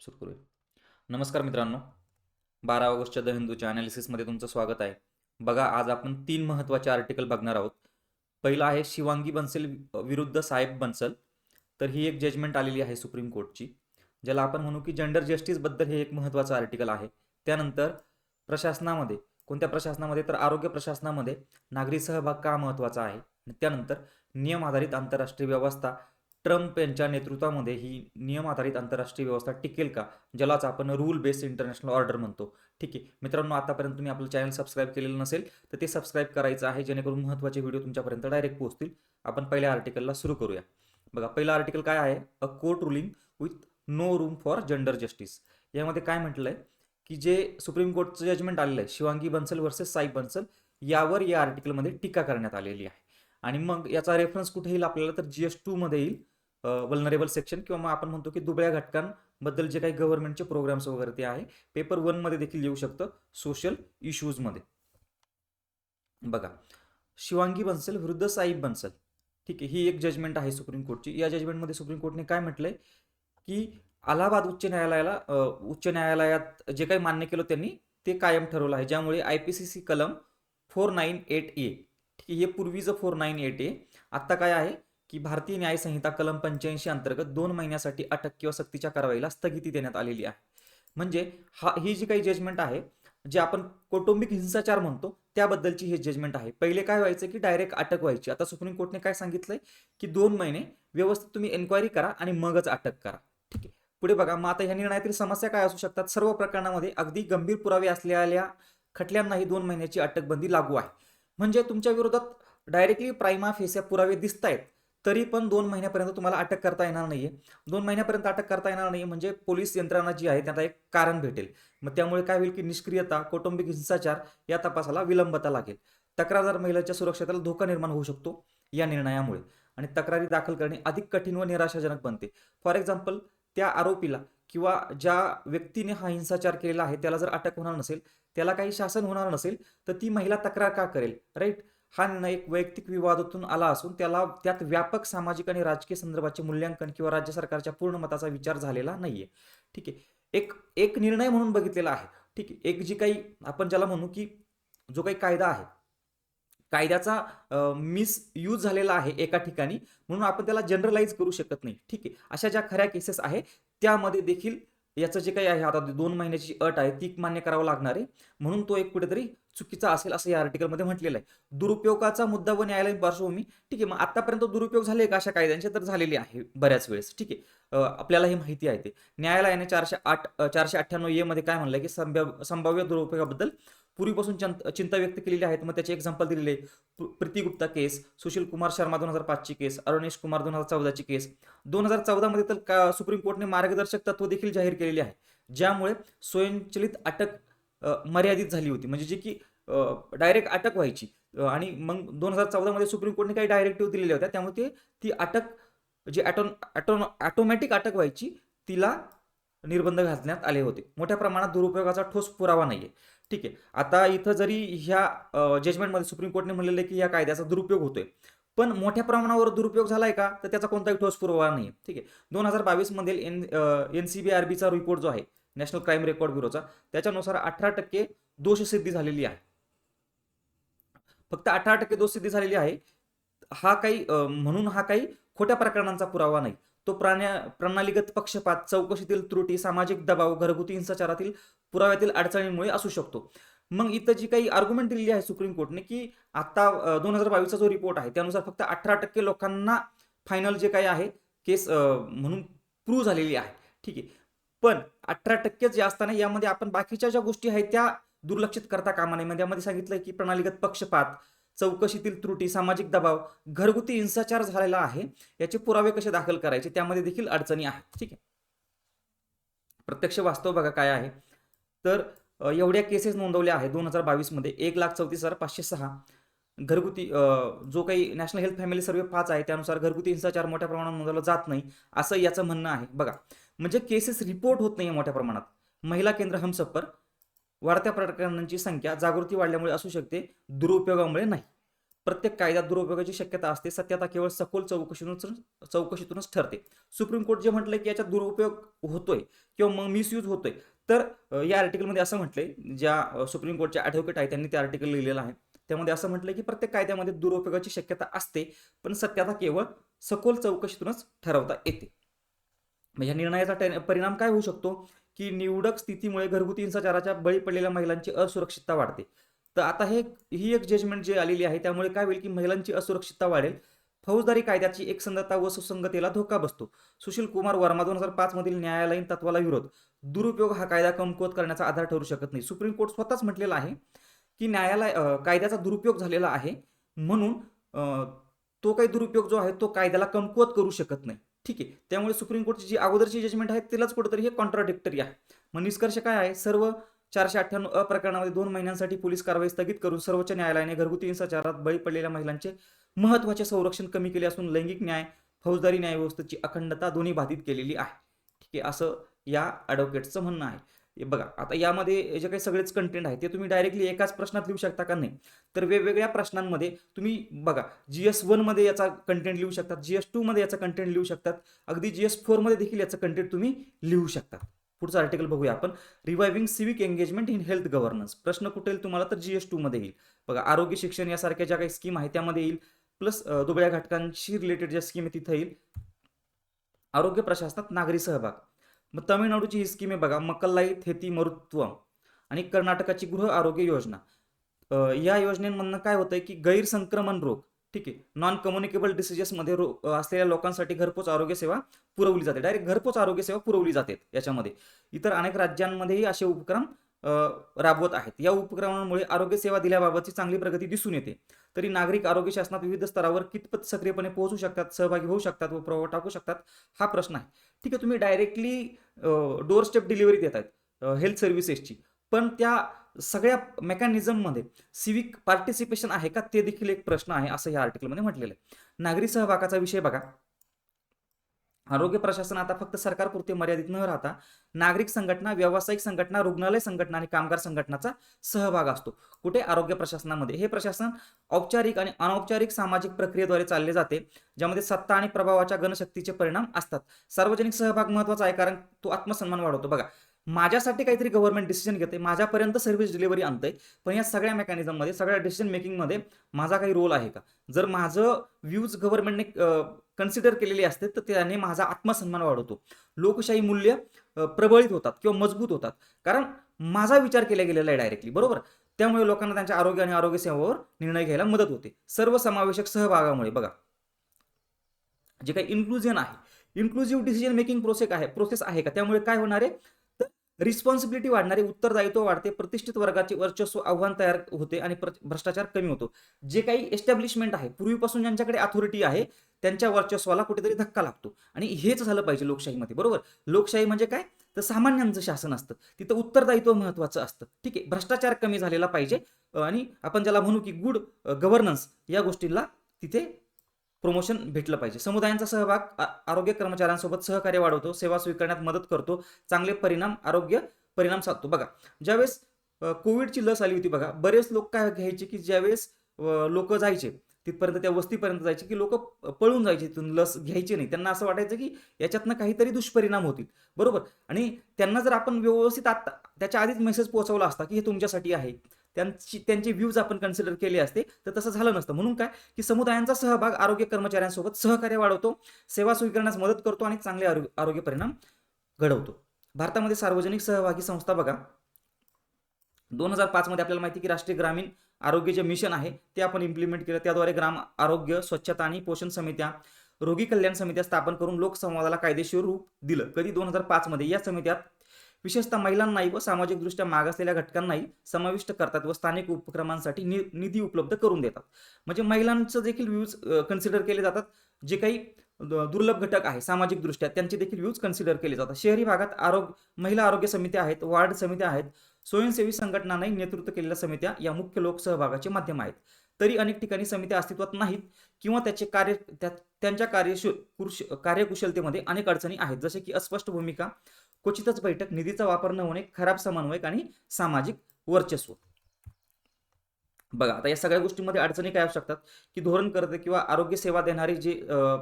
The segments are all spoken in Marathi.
सुरू करूया. नमस्कार मित्रांनो. बारा ऑगस्टच्या द हिंदूच्या अनालिसिसमध्ये तुमचं स्वागत आहे. बघा आज आपण तीन महत्त्वाचे आर्टिकल बघणार आहोत. पहिलं आहे शिवांगी बन्सल विरुद्ध साहेब बन्सल. तर ही एक जजमेंट आलेली आहे सुप्रीम कोर्टची ज्याला आपण म्हणू की जेंडर जस्टिसबद्दल हे एक महत्त्वाचं आर्टिकल आहे. त्यानंतर प्रशासनामध्ये कोणत्या प्रशासनामध्ये? तर आरोग्य प्रशासनामध्ये नागरी सहभाग का महत्त्वाचा आहे? त्यानंतर नियम आधारित आंतरराष्ट्रीय व्यवस्था ट्रम्प यांच्या नेतृत्वामध्ये ही नियम आधारित आंतरराष्ट्रीय व्यवस्था टिकेल का? ज्यालाच आपण रूल बेस्ड इंटरनॅशनल ऑर्डर म्हणतो. ठीक आहे. मित्रांनो आतापर्यंत तुम्ही आपलं चॅनल सबस्क्राईब केलेलं नसेल तर ते सबस्क्राईब करायचं आहे जेणेकरून महत्त्वाचे व्हिडिओ तुमच्यापर्यंत डायरेक्ट पोहोचतील. आपण पहिल्या आर्टिकलला सुरू करूया. बघा पहिलं आर्टिकल काय आहे? अ court ruling with no room for gender justice यामध्ये काय म्हटलं आहे की जे सुप्रीम कोर्टचं जजमेंट आलेलं आहे शिवांगी बन्सल वर्सेस साई बन्सल यावर या आर्टिकलमध्ये टीका करण्यात आलेली आहे. आणि मग याचा रेफरन्स कुठे येईल आपल्याला? तर जी एस टूमध्ये येईल. वल्नरेबल सेक्शन किंवा मग आपण म्हणतो की दुबळ्या घटकांबद्दल जे काही गव्हर्नमेंटचे प्रोग्राम्स वगैरे ते आहे पेपर वनमध्ये देखील येऊ शकतं सोशल इश्यूजमध्ये बघा शिवांगी बन्सल विरुद्ध साईब बन्सल. ठीक आहे ही एक जजमेंट आहे सुप्रीम कोर्टची. या जजमेंटमध्ये सुप्रीम कोर्टने काय म्हटलंय? की अलाहाबाद उच्च न्यायालयाला उच्च न्यायालयात जे काही मान्य केलं त्यांनी ते कायम ठरवलं आहे. ज्यामुळे आय पी सी सी कलम फोर नाईन एट ए ठीक आहे हे पूर्वीचं फोर नाईन एट ए आत्ता काय आहे? की भारतीय न्यायसंहिता कलम पंच्याऐंशी अंतर्गत दोन महिन्यासाठी अटक किंवा सक्तीच्या कारवाईला स्थगिती देण्यात आलेली आहे. म्हणजे हा ही जी काही जजमेंट आहे जे आपण कौटुंबिक हिंसाचार म्हणतो त्याबद्दलची हे जजमेंट आहे. पहिले काय व्हायचं की डायरेक्ट अटक व्हायची. आता सुप्रीम कोर्टने काय सांगितलंय? की दोन महिने व्यवस्थित तुम्ही एन्क्वायरी करा आणि मगच अटक करा. ठीक आहे. पुढे बघा मग आता ह्या निर्णयातील समस्या काय असू शकतात? सर्व प्रकरणामध्ये अगदी गंभीर पुरावे असलेल्या खटल्यांनाही दोन महिन्याची अटकबंदी लागू आहे. म्हणजे तुमच्या विरोधात डायरेक्टली प्राईमा फेस या पुरावे दिसत आहेत तरी पण दोन महिन्यापर्यंत तुम्हाला अटक करता येणार नाहीये. दोन महिन्यापर्यंत अटक करता येणार नाही म्हणजे पोलीस यंत्रणा जी आहे त्यांना एक कारण भेटेल. मग त्यामुळे काय होईल की निष्क्रियता कौटुंबिक हिंसाचार या तपासाला विलंबता लागेल. तक्रारदार महिलाच्या सुरक्षेला धोका निर्माण होऊ शकतो या निर्णयामुळे. आणि तक्रारी दाखल करणे अधिक कठीण व निराशाजनक बनते. फॉर एक्झाम्पल त्या आरोपीला किंवा ज्या व्यक्तीने हा हिंसाचार केलेला आहे त्याला जर अटक होणार नसेल त्याला काही शासन होणार नसेल तर ती महिला तक्रार का करेल? राईट हा निर्णय एक वैयक्तिक विवादातून आला असून त्याला त्यात व्यापक सामाजिक आणि राजकीय संदर्भाचे मूल्यांकन किंवा राज्य सरकारच्या पूर्ण मताचा विचार झालेला नाहीये. ठीक आहे. एक एक निर्णय म्हणून बघितलेला आहे. ठीक आहे. एक जी काही आपण ज्याला म्हणू की जो काही कायदा आहे कायद्याचा मिस यूज झालेला आहे एका ठिकाणी म्हणून आपण त्याला जनरलाइज करू शकत नाही. ठीक आहे. अशा ज्या खऱ्या केसेस आहे त्यामध्ये देखील याचं जे काही आहे आता दोन महिन्याची अट आहे ती मान्य करावं लागणार आहे. म्हणून तो एक कुठेतरी चुकीचा असेल असं या आर्टिकलमध्ये म्हटलेलं आहे. दुरुपयोगाचा मुद्दा व न्यायालयीन पार्श्वभूमी ठीक आहे मग आतापर्यंत दुरुपयोग झाले का? अशा कायद्यांचे तर झालेले आहे बऱ्याच वेळेस ठीक आहे. आपल्याला ही माहिती आहे ते. न्यायालयाने चारशे आठ चारशे अठ्ठ्याण्णव ए मध्ये काय म्हणलंय की संभाव्य संभाव्य दुरुपयोगाबद्दल पूर्वीपासून चिंता व्यक्त केलेली आहेत. मग त्याचे एक्झाम्पल दिलेले प्रीती गुप्ता केस सुशील कुमार शर्मा दोन हजार पाचची केस अरुणेश कुमार दोन हजार चौदाची केस. दोन हजार चौदामध्ये तर का सुप्रीम कोर्टने मार्गदर्शक तत्व देखील जाहीर केलेली आहे. ज्यामुळे स्वयंचलित अटक मर्यादित झाली होती. म्हणजे जी की डायरेक्ट अटक व्हायची. आणि मग दोन हजार चौदामध्ये सुप्रीम कोर्टने काही डायरेक्टिव्ह दिलेल्या होत्या. त्यामुळे ते ती अटक जी ॲटो ॲटो ॲटोमॅटिक अटक व्हायची तिला निर्बंध घालण्यात आले होते. मोठ्या प्रमाणात दुरुपयोगाचा ठोस पुरावा नाही आहे ठीक आहे. आता इथं जरी ह्या जजमेंटमध्ये सुप्रीम कोर्टने म्हणलेलं आहे की या कायद्याचा दुरुपयोग होतोय. पण मोठ्या प्रमाणावर दुरुपयोग झालाय का? तर त्याचा कोणताही ठोस पुरावा नाही ठीक आहे. दोन हजार बावीस मधील N N C B R बीचा रिपोर्ट जो आहे नॅशनल क्राईम रेकॉर्ड ब्युरोचा त्याच्यानुसार अठरा टक्के दोषसिद्धी झालेली आहे. फक्त अठरा टक्के दोषसिद्धी झालेली आहे. हा काही म्हणून हा काही खोट्या प्रकरणांचा पुरावा नाही. तो प्राण्या प्रणालीगत पक्षपात चौकशीतील त्रुटी सामाजिक दबाव घरगुती हिंसाचारातील पुराव्यातील अडचणींमुळे असू शकतो. मग इथं जी काही आर्ग्युमेंट दिलेली आहे सुप्रीम कोर्टने की आता दोन हजार बावीसचा जो रिपोर्ट आहे त्यानुसार फक्त अठरा टक्के लोकांना फायनल जे काही आहे केस म्हणून प्रूव्ह झालेली आहे. ठीक आहे. पण अठरा टक्केच जे असताना यामध्ये आपण बाकीच्या ज्या गोष्टी आहेत त्या दुर्लक्षित करता कामा नये. म्हणजे यामध्ये सांगितलंय की प्रणालीगत पक्षपात चौकशीतील त्रुटी सामाजिक दबाव घरगुती हिंसाचार झालेला आहे. याचे पुरावे कसे दाखल करायचे? त्यामध्ये देखील अडचणी आहेत. ठीक आहे. प्रत्यक्ष वास्तव बघा काय आहे. तर एवढ्या केसेस नोंदवल्या आहेत दोन हजार बावीसमध्ये. एक लाख चौतीस हजार पाचशे सहा. घरगुती जो काही नॅशनल हेल्थ फॅमिली सर्वे पाच आहे त्यानुसार घरगुती हिंसाचार मोठ्या प्रमाणात नोंदवला जात नाही असं याचं म्हणणं आहे. बघा म्हणजे केसेस रिपोर्ट होत नाही मोठ्या प्रमाणात. महिला केंद्र हमसफर वाढत्या प्रकरणांची संख्या जागृती वाढल्यामुळे असू शकते दुरुपयोगामुळे नाही. प्रत्येक कायद्यात दुरुपयोगाची शक्यता असते सत्यता केवळ सखोल चौकशीतूनच चौकशीतूनच ठरते. सुप्रीम कोर्ट जे म्हटलंय की याच्यात दुरुपयोग होतोय किंवा मग मिसयूज होतोय तर या आर्टिकलमध्ये असं म्हटलंय ज्या सुप्रीम कोर्टचे ॲडव्होकेट आहे त्यांनी ते आर्टिकल लिहिलेलं आहे. त्यामध्ये असं म्हटलंय की प्रत्येक कायद्यामध्ये दुरुपयोगाची शक्यता असते पण सत्यता केवळ सखोल चौकशीतूनच ठरवता येते. म्हणजे या निर्णयाचा परिणाम काय होऊ शकतो? की निवडक स्थितीमुळे घरगुती हिंसाचाराच्या बळी पडलेल्या महिलांची असुरक्षितता वाढते. तर आता हे ही एक जजमेंट जी आलेली आहे त्यामुळे काय होईल की महिलांची असुरक्षितता वाढेल. फौजदारी कायद्याची एकसंधता व सुसंगतेला धोका बसतो. सुशील कुमार वर्मा दोन हजार पाच मधील न्यायालयीन तत्वाला विरोध. दुरुपयोग हा कायदा कमकुवत करण्याचा आधार ठरू शकत नाही. सुप्रीम कोर्ट स्वतःच म्हटलेला आहे की न्यायालय कायद्याचा दुरुपयोग झालेला आहे म्हणून तो काही दुरुपयोग जो आहे तो कायद्याला कमकुवत करू शकत नाही. ठीक आहे. त्यामुळे सुप्रीम कोर्टची जी अगोदरची जजमेंट आहे तिलाच कुठेतरी हे कॉन्ट्राडिक्टरी आहे. मग निष्कर्ष काय आहे? सर्व चारशे अठ्ठ्याण्णव अ प्रकरणामध्ये दोन महिन्यांसाठी पोलीस कारवाई स्थगित करून सर्वोच्च न्यायालयाने घरगुती हिंसाचारात बळी पडलेल्या महिलांचे महत्त्वाचे संरक्षण कमी केले असून लैंगिक न्याय फौजदारी न्यायव्यवस्थेची अखंडता दोन्ही बाधित केलेली आहे. ठीक आहे असं या ॲडव्होकेटचं म्हणणं आहे. बघा आता यामध्ये जे काही सगळेच कंटेंट आहे ते तुम्ही डायरेक्टली एकाच प्रश्नात लिहू शकता का नाही? तर वेगवेगळ्या प्रश्नांमध्ये तुम्ही बघा जी एसमध्ये याचा कंटेंट लिहू शकतात जी एसमध्ये याचा कंटेंट लिहू शकतात अगदी जी एस फोरमध्ये देखील याचं कंटेंट तुम्ही लिहू शकता पुढचं आर्टिकल बघूया आपण. Reviving civic engagement in health governance प्रश्न कुठे येईल तुम्हाला? तर जी एसमध्ये येईल. बघा आरोग्य शिक्षण यासारख्या ज्या काही स्कीम आहे त्यामध्ये येईल. प्लस दुबळ्या घटकांशी रिलेटेड ज्या स्कीम आहे तिथं येईल. आरोग्य प्रशासनात नागरी सहभाग. मग तमिळनाडूची ही स्कीम आहे बघा मकल्लाई थेती मरुत्वम आणि कर्नाटकाची गृह आरोग्य योजना. या योजनेमधनं काय होतंय की गैरसंक्रमण रोग. ठीक आहे. नॉन कम्युनिकेबल डिसिजेसमध्ये रो असलेल्या लोकांसाठी घरपोच आरोग्य सेवा पुरवली जाते. डायरेक्ट घरपोच आरोग्य सेवा पुरवली जाते याच्यामध्ये. इतर अनेक राज्यांमध्येही असे उपक्रम राबवत आहेत. या उपक्रमांमुळे आरोग्य सेवा दिल्याबाबतची चांगली प्रगती दिसून येते. तरी नागरिक आरोग्य शासनात विविध स्तरावर कितपत सक्रियपणे पोहोचू शकतात सहभागी होऊ शकतात व प्रभाव टाकू शकतात हा प्रश्न आहे. ठीक आहे तुम्ही डायरेक्टली डोर स्टेप डिलिव्हरी देत आहेत हेल्थ सर्व्हिसेसची पण त्या सगळ्या मेकॅनिझममध्ये सिविक पार्टिसिपेशन आहे का? ते देखील एक प्रश्न आहे असं या आर्टिकलमध्ये म्हटलेलं आहे. नागरी सहभागाचा विषय बघा. आरोग्य प्रशासन आता फक्त सरकारपुरते मर्यादित न राहता नागरिक संघटना व्यावसायिक संघटना रुग्णालय संघटना आणि कामगार संघटनाचा सहभाग असतो. कुठे? आरोग्य प्रशासनामध्ये. हे प्रशासन औपचारिक आणि अनौपचारिक सामाजिक प्रक्रियेद्वारे चालले जाते ज्यामध्ये सत्ता आणि प्रभावाच्या गणशक्तीचे परिणाम असतात. सार्वजनिक सहभाग महत्त्वाचा आहे कारण तो आत्मसन्मान वाढवतो. बघा माझ्यासाठी काहीतरी गव्हर्नमेंट डिसिजन घेते माझ्यापर्यंत सर्व्हिस डिलिव्हरी आणतंय पण या सगळ्या मेकॅनिझममध्ये सगळ्या डिसिजन मेकिंगमध्ये माझा काही रोल आहे का? जर माझं व्ह्यूज गव्हर्नमेंटने कन्सिडर केलेली असते तर त्याने माझा आत्मसन्मान वाढवतो. लोकशाही मूल्य प्रबळित होतात किंवा मजबूत होतात. कारण माझा विचार केला गेलेला आहे डायरेक्टली बरोबर? त्यामुळे लोकांना त्यांच्या आरोग्य आणि आरोग्य सेवावर निर्णय घ्यायला मदत होते. सर्वसमावेशक सहभागामुळे बघा. जे काही इन्क्लुजन आहे इन्क्लुझिव्ह डिसिजन मेकिंग प्रोसेस आहे प्रोसेस आहे का? त्यामुळे काय होणार आहे? रिस्पॉन्सिबिलिटी वाढणारे उत्तरदायित्व वाढते प्रतिष्ठित वर्गाचे वर्चस्व आव्हान तयार होते आणि भ्रष्टाचार कमी होतो. जे काही एस्टॅब्लिशमेंट आहे पूर्वीपासून ज्यांच्याकडे अथॉरिटी आहे त्यांच्या वर्चस्वाला कुठेतरी धक्का लागतो. आणि हेच झालं पाहिजे लोकशाहीमध्ये बरोबर? लोकशाही म्हणजे काय? तर सामान्यांचं शासन असतं. तिथं उत्तरदायित्व महत्वाचं असतं. ठीक आहे भ्रष्टाचार कमी झालेला पाहिजे. आणि आपण ज्याला म्हणू की गुड गव्हर्नन्स या गोष्टींना तिथे प्रमोशन भेटलं पाहिजे. समुदायांचा सहभाग आरोग्य कर्मचाऱ्यांसोबत सहकार्य वाढवतो सेवा स्वीकारण्यात मदत करतो चांगले परिणाम आरोग्य परिणाम साधतो. बघा ज्यावेळेस कोविडची लस आली होती बघा बरेच लोक काय घ्यायचे की ज्यावेळेस लोक जायचे तिथपर्यंत त्या वस्तीपर्यंत जायचे की लोक पळून जायचे तिथून लस घ्यायची नाही. त्यांना असं वाटायचं की याच्यातनं काहीतरी दुष्परिणाम होतील. बरोबर? आणि त्यांना जर आपण व्यवस्थित आता त्याच्या आधीच मेसेज पोहोचवला असता की हे तुमच्यासाठी आहे. त्यांची त्यांचे व्ह्यूज आपण कन्सिडर केले असते तर तसं झालं नसतं. म्हणून काय? की समुदायांचा सहभाग आरोग्य कर्मचाऱ्यांसोबत सहकार्य वाढवतो सेवा स्वीकारण्यास मदत करतो आणि चांगले आरोग्य आरोग्य परिणाम घडवतो. भारतामध्ये सार्वजनिक सहभागी संस्था बघा. दोन हजार पाचमध्ये आपल्याला माहिती आहे की राष्ट्रीय ग्रामीण आरोग्य जे मिशन आहे ते आपण इम्प्लिमेंट केलं. त्याद्वारे ग्राम आरोग्य स्वच्छता आणि पोषण समित्या रोगी कल्याण समित्या स्थापन करून लोकसंवादाला कायदेशीर रूप दिलं. कधी दोन हजार पाचमध्ये या समित्यात विशेषतः महिलांनाही व सामाजिकदृष्ट्या मागासलेल्या घटकांनाही समाविष्ट करतात व स्थानिक उपक्रमांसाठी नि निधी उपलब्ध करून देतात. म्हणजे महिलांचं देखील व्ह्यूज कन्सिडर केले जातात. जे काही द- दुर्लभ घटक आहे सामाजिकदृष्ट्या त्यांचे देखील व्ह्यूज कन्सिडर केले जातात. शहरी भागात आरोग्य महिला आरोग्य समित्या आहेत वार्ड समित्या आहेत स्वयंसेवी संघटनांनाही नेतृत्व केलेल्या समित्या या मुख्य लोकसहभागाचे माध्यम आहेत. तरी अनेक ठिकाणी समित्या अस्तित्वात नाहीत किंवा त्याचे कार्य त्या- त्यांच्या कार्यशु कार्यकुशलतेमध्ये अनेक अडचणी आहेत. जसे की अस्पष्ट भूमिका क्वचितच बैठक निधीचा वापर न होणे खराब समन्वयक आणि सामाजिक वर्चस्व. बघा आता या सगळ्या गोष्टींमध्ये अडचणी काय असू शकतात? की धोरण करते किंवा आरोग्य सेवा देणारे जे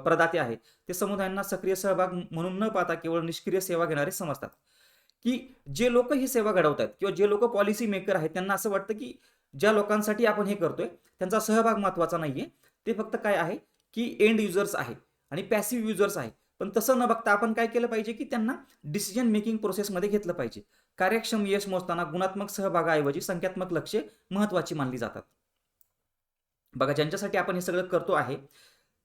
प्रदाते आहेत ते समुदायांना सक्रिय सहभाग म्हणून न पाहता केवळ निष्क्रिय सेवा घेणारे समजतात. की जे लोक ही सेवा घडवतात किंवा जे लोक पॉलिसी मेकर आहेत त्यांना असं वाटतं की ज्या लोकांसाठी आपण हे करतोय त्यांचा सहभाग महत्त्वाचा नाहीये. ते फक्त काय आहे? की एंड युजर्स आहे आणि पॅसिव्ह युजर्स आहे. पण तसं न बघता आपण काय केलं पाहिजे की त्यांना डिसिजन मेकिंग प्रोसेसमध्ये घेतलं पाहिजे. कार्यक्षम यश मोजताना गुणात्मक सहभागाऐवजी संख्यात्मक लक्ष्ये महत्वाची मानली जातात. बघा ज्यांच्यासाठी आपण हे सगळं करतो आहे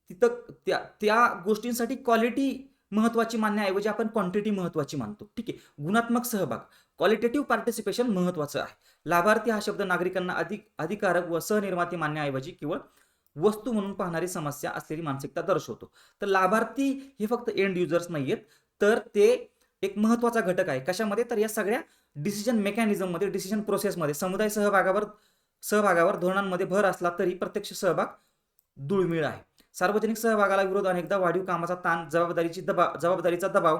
तिथं त्या त्या गोष्टींसाठी क्वालिटी महत्वाची मानण्याऐवजी आपण क्वांटिटी महत्वाची मानतो. ठीक आहे? गुणात्मक सहभाग क्वालिटेटिव्ह पार्टिसिपेशन महत्वाचं आहे. लाभार्थी हा शब्द नागरिकांना अधिक अधिकारक व सहनिर्माती मानण्याऐवजी किंवा वस्तू म्हणून पाहणारी समस्या असलेली मानसिकता दर्शवतो. तर लाभार्थी हे फक्त एंड युजर्स नाही आहेत तर ते एक महत्त्वाचा घटक आहे. कशामध्ये? तर या सगळ्या डिसिजन मेकॅनिझममध्ये डिसिजन प्रोसेसमध्ये समुदाय सहभागावर सहभागावर धोरणांमध्ये भर असला तरी प्रत्यक्ष सहभाग दुर्मिळ आहे. सार्वजनिक सहभागाला विरोध अनेकदा वाढीव कामाचा ताण जबाबदारीची दबाव जबाबदारीचा दबाव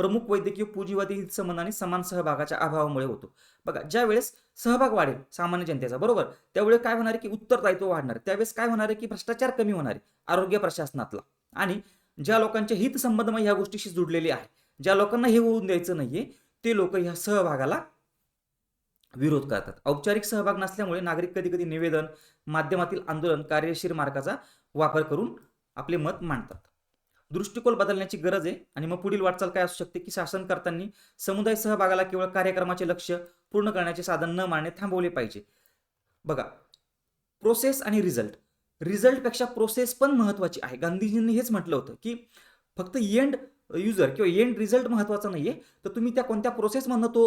प्रमुख वैद्यकीय पुंजीवादी हितसंबंध आणि समान सहभागाच्या अभावामुळे होतो. बघा ज्या वेळेस सहभाग वाढेल सामान्य जनतेचा बरोबर? त्यावेळी काय होणार आहे की उत्तरदायित्व वाढणार त्यावेळेस काय होणार आहे की भ्रष्टाचार कमी होणार आहे आरोग्य प्रशासनातला. आणि ज्या लोकांचे हितसंबंधमय ह्या गोष्टीशी जुडलेले आहे ज्या लोकांना हे होऊन द्यायचं नाहीये ते लोक ह्या सहभागाला विरोध करतात. औपचारिक सहभाग नसल्यामुळे नागरिक कधी कधी निवेदन माध्यमातील आंदोलन कार्यशीर मार्गाचा वापर करून आपले मत मांडतात. दृष्टिकोन बदलण्याची गरज आहे आणि मग पुढील वाटचाल काय असू शकते की शासन करताना समुदाय सहभागाला केवळ कार्यक्रमाचे लक्ष पूर्ण करण्याचे साधन न मानणे थांबवले पाहिजे. बघा प्रोसेस आणि रिझल्ट रिझल्टपेक्षा प्रोसेस पण महत्वाची आहे. गांधीजींनी हेच म्हटलं होतं की फक्त एंड युजर किंवा एंड रिझल्ट महत्त्वाचा आहे तर तुम्ही त्या कोणत्या प्रोसेसमधनं तो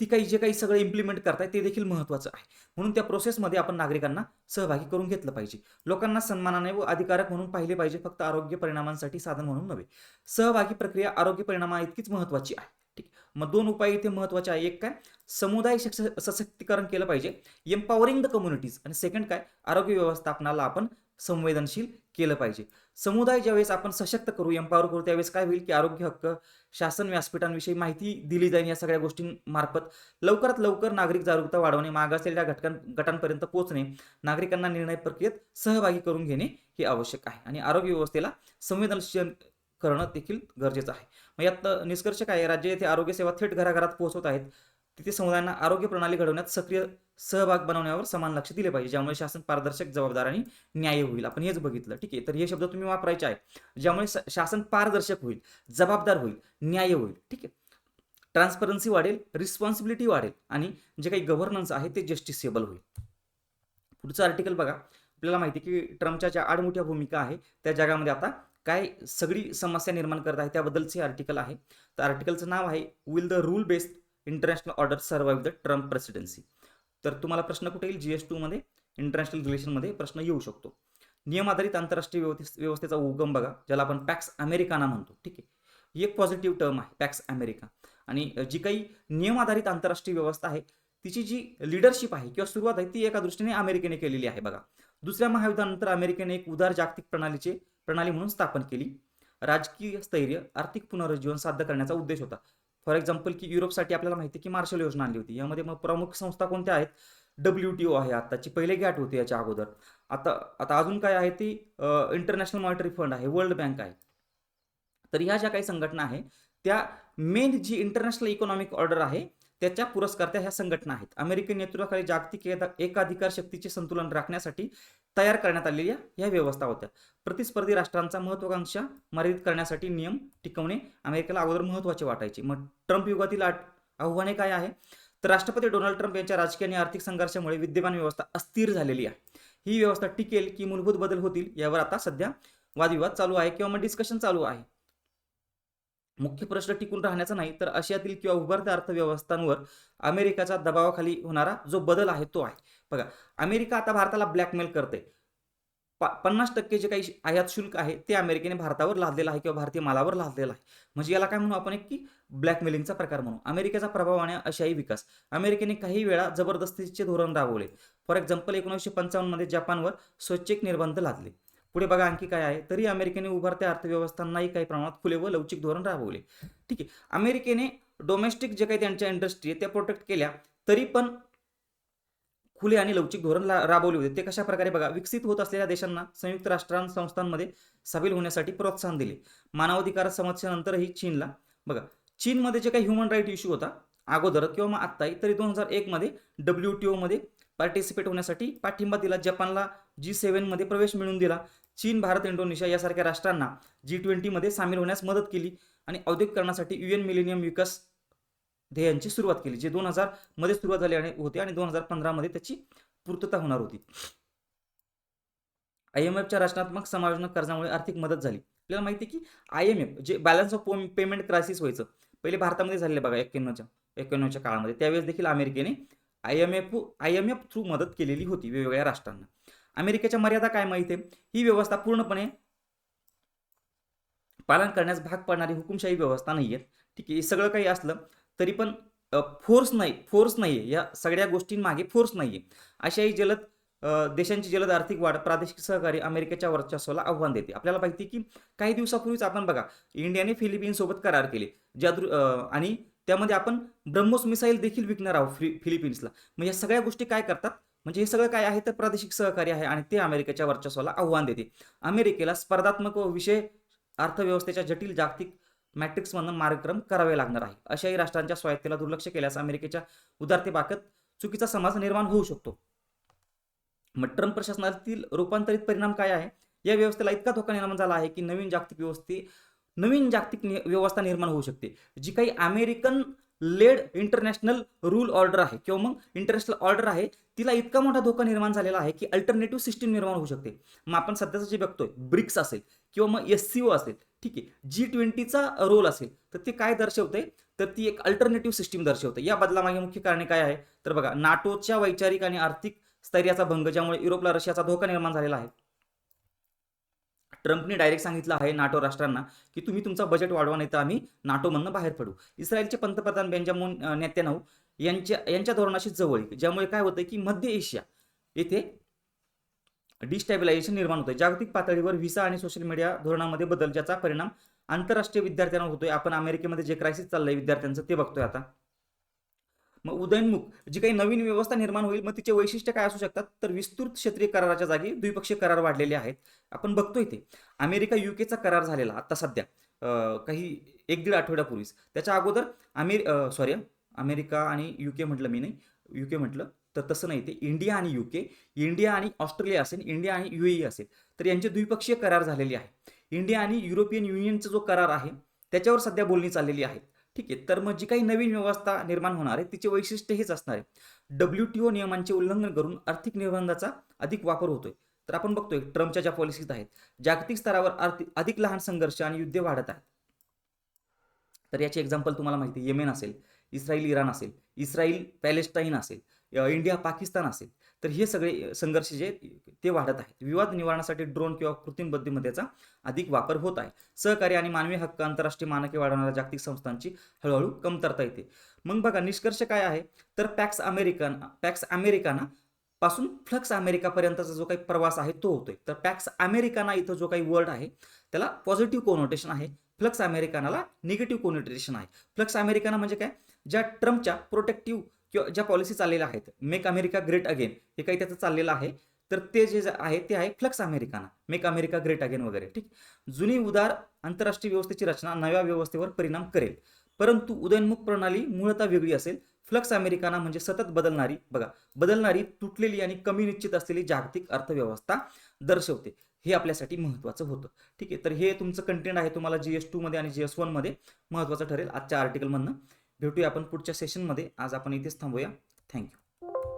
ती काही जे काही सगळं इम्प्लिमेंट करताय ते देखील महत्वाचं आहे. म्हणून त्या प्रोसेसमध्ये आपण नागरिकांना सहभागी करून घेतलं पाहिजे. लोकांना सन्मानाने व अधिकारक म्हणून पाहिले पाहिजे फक्त आरोग्य परिणामांसाठी साधन म्हणून नव्हे. सहभागी प्रक्रिया आरोग्य परिणामा इतकीच महत्वाची आहे. ठीक मग दोन उपाय इथे महत्त्वाचे आहे एक काय? समुदाय शिक्ष सशक्तीकरण केलं पाहिजे. एम्पॉवरिंग द कम्युनिटीज आणि सेकंड काय? आरोग्य व्यवस्थापनाला आपण संवेदनशील केलं पाहिजे. समुदाय ज्यावेळेस आपण सशक्त करू एम्पावर करू त्यावेळेस काय होईल की आरोग्य हक्क शासन व्यासपीठांविषयी माहिती दिली जाईल या सगळ्या गोष्टींमार्फत. लवकरात लवकर नागरिक जागरूकता वाढवणे मागासलेल्या घटकां गटांपर्यंत पोहोचणे नागरिकांना निर्णय प्रक्रियेत सहभागी करून घेणे हे आवश्यक आहे. आणि आरोग्य व्यवस्थेला संवेदनशील करणं देखील गरजेचं आहे. मग यात निष्कर्ष काय आहे? राज्य येथे आरोग्य सेवा थेट घराघरात पोहोचवत आहेत. तिथे समुदायांना आरोग्य प्रणाली घडवण्यात सक्रिय सहभाग बनवण्यावर समान लक्ष दिले पाहिजे ज्यामुळे शासन पारदर्शक जबाबदार आणि न्याय होईल. आपण हेच बघितलं. ठीक आहे. तर हे शब्द तुम्ही वापरायचे आहे ज्यामुळे स- शासन पारदर्शक होईल जबाबदार होईल न्याय होईल. ठीक आहे. ट्रान्सपरन्सी वाढेल रिस्पॉन्सिबिलिटी वाढेल आणि जे काही गव्हर्नन्स आहे ते जस्टिसेबल होईल. पुढचं आर्टिकल बघा. आपल्याला माहिती आहे की ट्रम्पच्या ज्या आडमोठ्या भूमिका आहे त्या जगामध्ये आता काय सगळी समस्या निर्माण करत आहे त्याबद्दलचे आर्टिकल आहे. तर आर्टिकलचं नाव आहे will the rule based international order survive the Trump presidency तर तुम्हाला प्रश्न कुठे येईल? जी एसमध्ये इंटरनॅशनल रिलेशनमध्ये प्रश्न येऊ शकतो. नियम आधारित आंतरराष्ट्रीय व्यवस्थेचा उगम बघा ज्याला आपण पॅक्स अमेरिकाना म्हणतो. ठीक आहे? ही एक पॉझिटिव्ह टर्म आहे पॅक्स अमेरिका आणि जी काही नियम आधारित आंतरराष्ट्रीय व्यवस्था आहे तिची जी लिडरशिप आहे किंवा सुरुवात आहे ती एका दृष्टीने अमेरिकेने केलेली आहे बघा. दुसऱ्या महायुद्धानंतर अमेरिकेने एक उदार जागतिक प्रणालीचे प्रणाली म्हणून स्थापन केली. राजकीय स्थैर्य आर्थिक पुनरुज्जीवन साध्य करण्याचा उद्देश होता. फॉर एक्झाम्पल की युरोपसाठी आपल्याला माहिती आहे की मार्शल योजना आणली होती. यामध्ये मग प्रमुख संस्था कोणत्या आहेत? डब्ल्यू टी ओ आहे आत्ताची. पहिले गॅट होती याच्या अगोदर. आता आता अजून काय आहे ती? इंटरनॅशनल मॉनिटरी फंड आहे. वर्ल्ड बँक आहे. तर ह्या ज्या काही संघटना आहे त्या मेन जी इंटरनॅशनल इकॉनॉमिक ऑर्डर आहे त्याच्या पुरस्कर्त्या ह्या संघटना आहेत. अमेरिकन नेतृत्वाखाली जागतिक एकाधिकार शक्तीचे संतुलन राखण्यासाठी तयार करण्यात आलेल्या ह्या व्यवस्था होत्या. प्रतिस्पर्धी राष्ट्रांचा महत्वाकांक्षा मर्यादित करण्यासाठी नियम टिकवणे अमेरिकेला अगोदर महत्त्वाचे वाटायचे. मग ट्रम्प युगातील आव्हाने काय आहे? तर राष्ट्रपती डोनाल्ड ट्रम्प यांच्या राजकीय आणि आर्थिक संघर्षामुळे विद्यमान व्यवस्था अस्थिर झालेली आहे. ही व्यवस्था टिकेल की मूलभूत बदल होतील यावर आता सध्या वादविवाद चालू आहे किंवा मग डिस्कशन चालू आहे. मुख्य प्रश्न टिकून राहण्याचा नाही तर आशियातील किंवा उभारत्या अर्थव्यवस्थांवर अमेरिकेच्या दबावाखाली होणारा जो बदल आहे तो आहे. बघा अमेरिका आता भारताला ब्लॅकमेल करते पन्नास टक्के जे काही आयात शुल्क आहे ते अमेरिकेने भारतावर लादलेलं आहे किंवा भारतीय मालावर लादलेलं आहे. म्हणजे याला काय म्हणू आपण एक की ब्लॅकमेलिंगचा प्रकार म्हणू. अमेरिकेचा प्रभाव आणि आशियाई विकास. अमेरिकेने काही वेळा जबरदस्तीचे धोरण राबवले. फॉर एक्झाम्पल एकोणीसशे पंचावन्नमध्ये जपानवर स्वच्छेक निर्बंध लादले. पुढे बघा आणखी काय आहे. तरी अमेरिकेने उभारत्या अर्थव्यवस्थांनाही काही प्रमाणात खुले व लवचिक धोरण राबवले. ठीक आहे. अमेरिकेने डोमेस्टिक जे काही त्यांच्या इंडस्ट्री आहे त्या प्रोटेक्ट केल्या तरी पण खुले आणि लवचिक धोरण राबवले होते. ते कशा प्रकारे बघा विकसित होत असलेल्या देशांना संयुक्त राष्ट्रां संस्थांमध्ये सामील होण्यासाठी प्रोत्साहन दिले. मानवाधिकार समस्येनंतरही चीनला बघा चीनमध्ये जे काही ह्युमन राईट इश्यू होता अगोदर किंवा मग आत्ताही तरी दोन हजार एकमध्ये डब्ल्यू टी ओमध्ये पार्टिसिपेट होण्यासाठी पाठिंबा दिला. जपानला जी सेव्हनमध्ये प्रवेश मिळवून दिला. चीन भारत इंडोनेशिया यासारख्या राष्ट्रांना जी ट्वेंटीमध्ये सामील होण्यास मदत केली आणि औद्योगिकरणासाठी एन मिलेनियम विकास ध्येयांची सुरुवात केली जे दोन हजारमध्ये सुरुवात झाली आणि होती आणि दोन हजार पंधरामध्ये त्याची पूर्तता होणार होती. आय एम एफच्या रचनात्मक समायोजन कर्जामुळे आर्थिक मदत झाली. आपल्याला माहिती आहे की आय एम एफ जे बॅलन्स ऑफ पेमेंट क्रायसिस व्हायचं पहिले भारतामध्ये झालेलं बघा एक्क्याण्णवच्या एक्क्याण्णवच्या काळामध्ये. त्यावेळेस देखील अमेरिकेने I M F I M F through मदत केलेली होती वेगवेगळ्या राष्ट्रांना. अमेरिकेच्या मर्यादा काय माहिती आहे? ही व्यवस्था पूर्णपणे पालन करण्यास भाग पाडणारी हुकुमशाही व्यवस्था नाही आहे ठीक आहे सगळं काही असलं तरी पण फोर्स नाही फोर्स नाही आहे या सगळ्या गोष्टींमागे फोर्स नाही आहे अशाही जलद देशांची जलद आर्थिक वाढ प्रादेशिक सहकारी अमेरिकेच्या वर्चस्वाला आव्हान देते. आपल्याला माहिती आहे की काही दिवसापूर्वीच आपण बघा इंडियाने फिलिपिन्ससोबत करार केले. ज्या आणि त्यामध्ये आपण ब्रह्मोस मिसाईल देखील विकणार आहोत फिलिपिन्सला. मग या सगळ्या गोष्टी काय करतात? म्हणजे हे सगळं काय आहे? तर प्रादेशिक सहकार्य आहे आणि ते अमेरिकेच्या वर्चस्वाला आव्हान देते. अमेरिकेला स्पर्धात्मक व विषय अर्थव्यवस्थेच्या जटिल जागतिक मॅट्रिक्समधून मार्गक्रम करावे लागणार आहे. अशाही राष्ट्रांच्या स्वायत्तेला दुर्लक्ष केल्यास अमेरिकेच्या उदारतेबाबत चुकीचा समाज निर्माण होऊ शकतो. मग ट्रम्प प्रशासनातील रूपांतरित परिणाम काय आहे? या व्यवस्थेला इतका धोका निर्माण झाला आहे की नवीन जागतिक व्यवस्थे नवीन जागतिक व्यवस्था निर्माण होऊ शकते. जी काही American led international rule order आहे किंवा मग इंटरनॅशनल ऑर्डर आहे तिला इतका मोठा धोका निर्माण झालेला आहे की अल्टरनेटिव्ह सिस्टीम निर्माण होऊ शकते. मग आपण सध्याचं जे बघतोय ब्रिक्स असेल किंवा मग एस सी ओ असेल ठीक आहे जी ट्वेंटीचा रोल असेल तर ते काय दर्शवते? तर ती एक अल्टरनेटिव्ह सिस्टीम दर्शवते. या बदलामागे मुख्य कारणे काय आहे? तर बघा नाटोच्या वैचारिक आणि आर्थिक स्थैर्याचा भंग ज्यामुळे युरोपला रशियाचा धोका निर्माण झालेला आहे. ट्रम्पने डायरेक्ट सांगितलं आहे नाटो राष्ट्रांना की तुम्ही तुमचा बजेट वाढवा नाही तर आम्ही नाटोमधनं बाहेर पडू. इस्रायलचे पंतप्रधान बेंजामोन अं, नेत्यानाहू यांच्या यांच्या धोरणाशी जवळ ज्यामुळे काय होतं की मध्य एशिया येथे डिस्टॅबिलायझेशन निर्माण होतं जागतिक पातळीवर व्हिसा आणि सोशल मीडिया धोरणामध्ये बदल ज्याचा परिणाम आंतरराष्ट्रीय विद्यार्थ्यांना होतोय. आपण अमेरिकेमध्ये जे क्रायसिस चाललंय विद्यार्थ्यांचं ते बघतोय आता. मग उदयनमुख जी काही नवीन व्यवस्था निर्माण होईल मग तिचे वैशिष्ट्य काय असू शकतात? तर विस्तृत क्षेत्रीय कराराच्या जागी द्विपक्षीय करार वाढलेले आहेत. आपण बघतोय ते. अमेरिका युकेचा करार झालेला आता सध्या काही एक दीड आठवड्यापूर्वीच. त्याच्या अगोदर अमेर सॉरी अमेरिका आणि युके म्हटलं मी नाही युके म्हटलं तर तसं नाही ते. इंडिया आणि युके इंडिया आणि ऑस्ट्रेलिया असेल इंडिया आणि युएई असेल तर यांचे द्विपक्षीय करार झालेले आहे इंडिया आणि युरोपियन युनियनचा जो करार आहे त्याच्यावर सध्या बोलणी चाललेली आहे. ठीक आहे. तर मग जी काही नवीन व्यवस्था निर्माण होणार आहे तिचे वैशिष्ट्य हेच असणार आहे. डब्ल्यू टी ओ नियमांचे उल्लंघन करून आर्थिक निर्बंधाचा अधिक वापर होतोय. तर आपण बघतोय ट्रम्पच्या ज्या पॉलिसीज आहेत जागतिक स्तरावर आर्थिक अधिक लहान संघर्ष आणि युद्धे वाढत आहेत. तर याचे एक्झाम्पल तुम्हाला माहिती आहे. येमेन असेल इस्रायल इराण असेल इस्रायल पॅलेस्टाईन असेल इंडिया पाकिस्तान असेल. तर हे सगळे संघर्ष जे ते वाढत आहेत. विवाद निवारणासाठी ड्रोन किंवा कृत्रिम बुद्धिमत्तेचा अधिक वापर होत आहे. सहकार्य आणि मानवी हक्क आंतरराष्ट्रीय मानके वाढवणाऱ्या जागतिक संस्थांची हळूहळू कमतरता येते. मग बघा निष्कर्ष काय आहे? तर पॅक्स अमेरिकन पॅक्स अमेरिकाना पासून फ्लक्स अमेरिकापर्यंतचा जो काही प्रवास आहे तो होतोय. तर पॅक्स अमेरिकाना इथं जो काही वर्ड आहे त्याला पॉझिटिव्ह कोनोटेशन आहे. फ्लक्स अमेरिकानाला निगेटिव्ह कोनोटेशन आहे. फ्लक्स अमेरिकाना म्हणजे काय? ज्या ट्रम्पच्या प्रोटेक्टिव्ह किंवा ज्या पॉलिसी चाललेल्या आहेत मेक अमेरिका ग्रेट अगेन हे काही त्याचं चाललेलं आहे तर ते जे जे आहे ते आहे फ्लक्स अमेरिकाना मेक अमेरिका ग्रेट अगेन वगैरे ठीक? जुनी उदार आंतरराष्ट्रीय व्यवस्थेची रचना नव्या व्यवस्थेवर परिणाम करेल. परंतु उदयनमुख प्रणाली मूळतः वेगळी असेल. फ्लक्स अमेरिकाना म्हणजे सतत बदलणारी बघा बदलणारी तुटलेली आणि कमी निश्चित असलेली जागतिक अर्थव्यवस्था दर्शवते. हे आपल्यासाठी महत्त्वाचं होतं. ठीक आहे तर हे तुमचं कंटेंट आहे तुम्हाला जी एस टूमध्ये आणि जी एस वनमध्ये महत्त्वाचं ठरेल आजच्या आर्टिकलमधनं भेटूया आपण पुढच्या सेशनमध्ये आज आपण इथेच थांबूया. थँक्यू